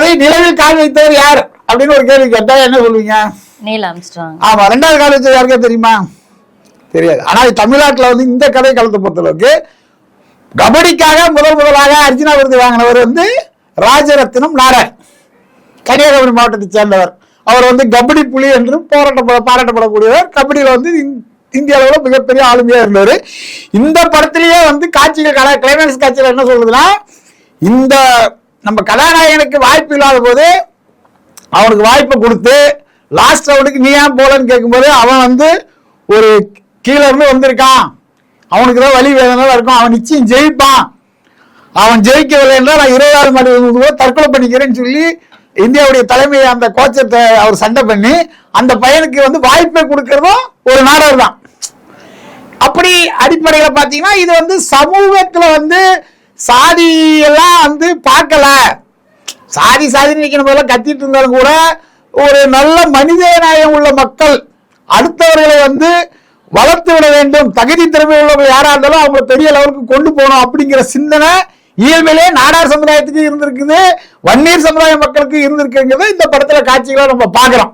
அதை நிலவில் கால் வைத்தவர் யார்? அப்படின்னு ஒரு கேள்வி கேட்டா என்ன சொல்லுவீங்க நீல் ஆம்ஸ்ட்ராங். ஆமா ரெண்டாவது கால் வச்சது யாருக்கே தெரியுமா? தெரியாது. ஆனா தமிழ்நாட்டுல வந்து இந்த கதை காலத்தை பொறுத்தளவுக்கு கபடிக்காக முதல் முதலாக அர்ஜுனா விருது வாங்கினவர் வந்து ராஜரத்னம் நாராயண். கன்னியாகுமரி மாவட்டத்தை சேர்ந்தவர். அவர் வந்து கபடி புலி என்று போராட்டப்பட பாராட்டப்படக்கூடியவர். கபடியில வந்து இந்- இந்திய அளவில் மிகப்பெரிய ஆளுமையா இருந்தவர் இந்த படத்திலேயே வந்து காட்சிகள் கிளைமேக்ஸ் காட்சியில் என்ன சொல்லுதுன்னா இந்த நம்ம கதாநாயகனுக்கு வாய்ப்பு இல்லாத போது அவனுக்கு வாய்ப்பை கொடுத்து லாஸ்ட் ரவுண்டுக்கு நீ ஏன் போலன்னு கேட்கும்போது அவன் வந்து ஒரு கீழே இருந்து வந்திருக்கான். அவனுக்கு தான் வழி வேதனை இருக்கும். அவன் நிச்சயம் ஜெயிப்பான். அவன் ஜெயிக்கவில்லை என்றால் நான் இருபதாவது மாடி தற்கொலை பண்ணிக்கிறேன்னு சொல்லி இந்தியாவுடைய தலைமை அந்த கோச்சத்தை அவர் சண்டை பண்ணி அந்த பையனுக்கு வந்து வாய்ப்பை கொடுக்கறதும் ஒரு நாடகம் தான் அப்படி அடிப்படையில் பார்த்தீங்கன்னா இது வந்து சமூகத்தில் வந்து சாதி எல்லாம் வந்து பார்க்கல. சாதி சாதி நினைக்கிற போதெல்லாம் கத்திட்டு இருந்தாலும் கூட ஒரு நல்ல மனிதநேயம் உள்ள மக்கள் அடுத்தவர்களை வந்து வளர்த்து விட வேண்டும். தகுதி திறமை உள்ளவர்கள் யாரா இருந்தாலும் அவங்க பெரிய லெவலுக்கு கொண்டு போகணும் அப்படிங்கிற சிந்தனை இயல்பிலே நாடார் சமுதாயத்துக்கு இருந்திருக்குது. வன்னியர் சமுதாய மக்களுக்கு இருந்திருக்குங்கிறத இந்த படத்துல காட்சிகளை நம்ம பார்க்குறோம்.